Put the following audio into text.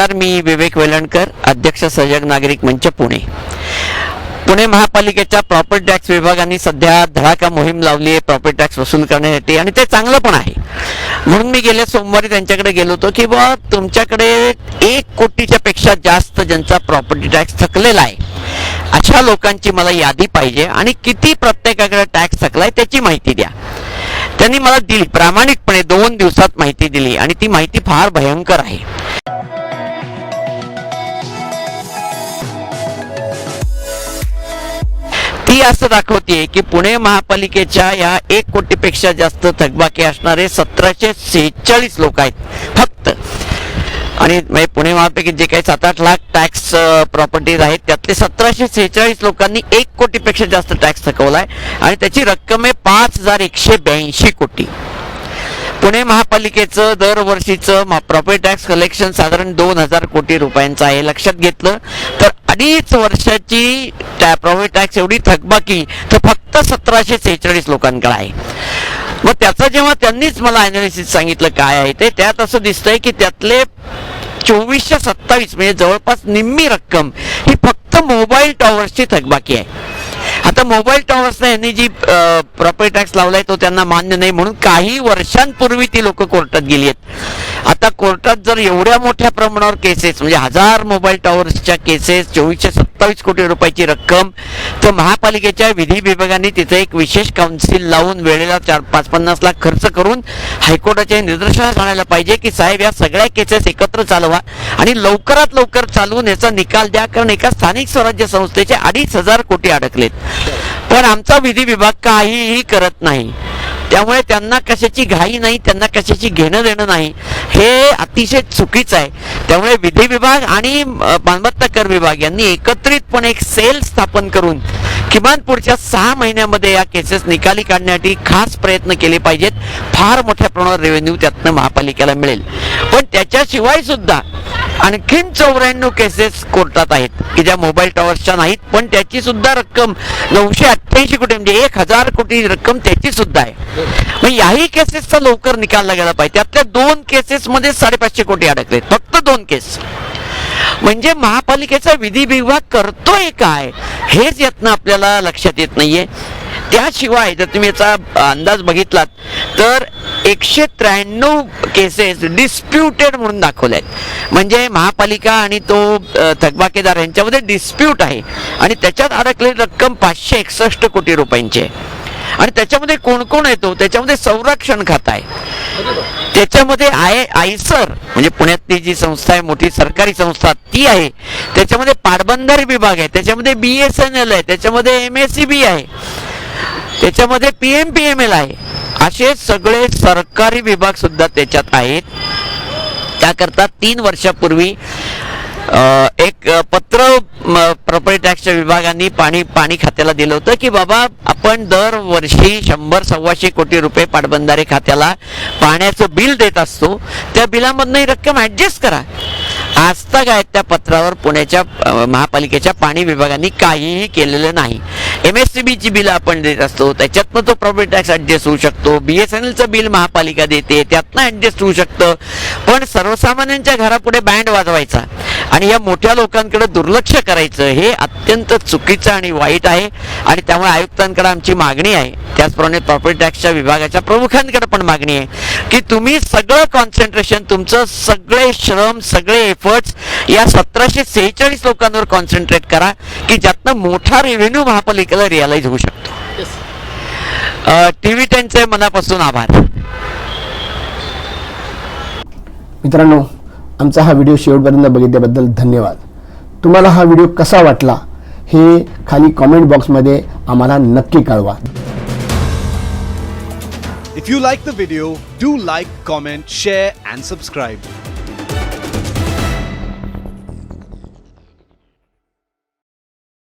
नमस्कार मी विवेक वेलणकर अध्यक्ष सजग नागरिक मंच पुणे. पुणे महापालिकेच्या प्रॉपर्टी टॅक्स विभागाने सध्या धडाका मोहीम लावली आहे प्रॉपर्टी टॅक्स वसूल करण्यासाठी आणि ते चांगलं पण आहे. म्हणून मी गेल्या सोमवारी त्यांच्याकडे गेलो होतो की बा तुमच्याकडे एक कोटीच्या पेक्षा जास्त ज्यांचा प्रॉपर्टी टॅक्स थकलेला आहे अशा लोकांची मला यादी पाहिजे आणि किती प्रत्येकाकडे टॅक्स थकलाय त्याची माहिती द्या. त्यांनी मला दिली प्रामाणिकपणे दोन दिवसात माहिती दिली आणि ती माहिती फार भयंकर आहे. ती असं दाखवते की पुणे महापालिकेच्या या एक कोटीपेक्षा जास्त थकबाकी असणारे सतराशे सेहेचाळीस लोक आहेत. आणि म्हणजे पुणे महापैकी जे काही सात आठ लाख टॅक्स प्रॉपर्टीज आहेत त्यातले सतराशे सेहेचाळीस लोकांनी एक कोटीपेक्षा जास्त टॅक्स थकवलाय आणि त्याची रक्कम आहे पाच हजार एकशे ब्याऐंशी कोटी. पुणे महापालिकेचं दरवर्षीचं प्रॉपर्टी टॅक्स कलेक्शन साधारण दोन हजार कोटी रुपयांचं आहे. लक्षात घेतलं तर अडीच वर्षाची प्रॉपर्टी टॅक्स एवढी थकबाकी तर फक्त सतराशे सेहेचाळीस लोकांकडे आहे. मग त्याचं जेव्हा त्यांनीच मला अनालिसिस सांगितलं काय आहे ते त्यात असं दिसतंय की त्यातले चोवीसशे सत्तावीस म्हणजे जवळपास निम्मी रक्कम ही फक्त मोबाईल टॉवर्सची थकबाकी आहे. आता मोबाईल टॉवर्सने यांनी जी प्रॉपर्टी टॅक्स लावलाय तो त्यांना मान्य नाही म्हणून काही वर्षांपूर्वी ती लोक कोर्टात गेली आहेत. आता कोर्टात जर एवढ्या मोठ्या प्रमाणावर केसेस म्हणजे हजार मोबाईल टॉवर्सच्या केसेस चोवीसशे सत्तावीस कोटी रुपयाची रक्कम तर महापालिकेच्या विधी विभागाने तिथे एक विशेष काउन्सिल लावून वेळेला चार पाच पन्नास लाख खर्च करून हायकोर्टाच्या निदर्शनास आणायला पाहिजे की साहेब या सगळ्या केसेस एकत्र चालवा आणि लवकरात लवकर चालवून याचा निकाल द्या. कारण एका स्थानिक स्वराज्य संस्थेचे अडीच हजार कोटी अडकलेत. पण आमचा विधी विभाग काहीही करत नाही. त्यामुळे त्यांना कशाची घाई नाही त्यांना कशाची घेणं देणं नाही हे अतिशय चुकीचं आहे. त्यामुळे विधी विभाग आणि मालमत्ता कर विभाग यांनी एकत्रितपणे एक सेल स्थापन करून किमान पुढच्या सहा महिन्यामध्ये या केसेस निकाली काढण्यासाठी खास प्रयत्न केले पाहिजेत. फार मोठ्या प्रमाणावर रेव्हेन्यू त्यातनं महापालिकेला मिळेल. पण त्याच्याशिवाय सुद्धा आणखीन चौऱ्याण्णव केसेस कोर्टात आहेत. की ज्या मोबाईल टॉवर्सच्या नाहीत पण त्याची सुद्धा रक्कम नऊशे अठ्ठ्याऐंशी कोटी म्हणजे एक हजार कोटी रक्कम त्याची सुद्धा आहे. मग याही केसेसचा लवकर निकाल लागायला पाहिजे. त्यातल्या दोन केसेस मध्ये साडेपाचशे कोटी अडकले फक्त दोन केस म्हणजे महापालिकेचा विधी विभाग करतोय काय? हेच यातनं आपल्याला लक्षात येत नाहीये. त्याशिवाय जर तुम्ही याचा अंदाज बघितलात तर एकशे त्र्याण्णव केसेस डिस्प्युटेड म्हणून दाखवले आहेत. म्हणजे महापालिका आणि तो थकबाकेदार थकबाकीदार यांच्यामध्ये डिस्प्यूट आहे. आणि त्याच्यात अडकलेली रक्कम पाचशे एकसष्ट कोटी रुपयांची आहे. आणि त्याच्यामध्ये कोण कोण येतो त्याच्यामध्ये संरक्षण खाता आहे. त्याच्यामध्ये आय आयसर म्हणजे पुण्यातली जी संस्था आहे मोठी सरकारी संस्था ती आहे. त्याच्यामध्ये पाटबंधारे विभाग आहे. त्याच्यामध्ये बी एस एन एल आहे. त्याच्यामध्ये एम एस सी बी आहे. त्याच्यामध्ये P M P M L आहे. असे सगळे सरकारी विभाग सुद्धा त्याच्यात आहेत. त्याकरता तीन वर्षापूर्वी एक पत्र प्रॉपर्टी टॅक्सच्या विभागाने पाणी पाणी खात्याला दिलं होतं की बाबा आपण दरवर्षी शंभर सव्वाशे कोटी रुपये पाटबंधारे खात्याला पाण्याचं बिल देत असतो. त्या बिलामधनं ही रक्कम ॲडजस्ट करा. आजतक आहेत त्या पत्रावर पुण्याच्या महापालिकेच्या पाणी विभागाने काहीही केलेलं नाही. एम एस सी बीची बिलं आपण देत असतो त्याच्यातनं तो प्रॉपर्टी टॅक्स ऍडजस्ट होऊ शकतो बी एस एन एलचं बिल महापालिका देते त्यातनं ऍडजस्ट होऊ शकतं. पण सर्वसामान्यांच्या घरापुढे बँड वाजवायचा आणि या मोठ्या लोकांकडे दुर्लक्ष करायचं हे अत्यंत चुकीचं आणि वाईट आहे आणि त्यामुळे आयुक्तांकडे आमची मागणी आहे. त्याचप्रमाणे प्रॉपर्टी टॅक्सच्या विभागाच्या प्रमुखांकडे पण मागणी आहे की तुम्ही सगळं कॉन्सन्ट्रेशन तुमचं सगळे श्रम सगळे एफर्ट्स या सतराशे सेहेचाळीस लोकांवर कॉन्सन्ट्रेट करा की ज्यातनं मोठा रेव्हेन्यू महापालिकेला रिअलाइज होऊ शकतो. टी व्ही टेनचे मनापासून आभार. मित्रांनो आमचा हा व्हिडिओ शेवटपर्यंत बघितल्याबद्दल धन्यवाद. तुम्हाला हा व्हिडिओ कसा वाटला हे खाली कॉमेंट बॉक्समध्ये आम्हाला नक्की कळवा. If you like the video, do like, comment, share, and subscribe.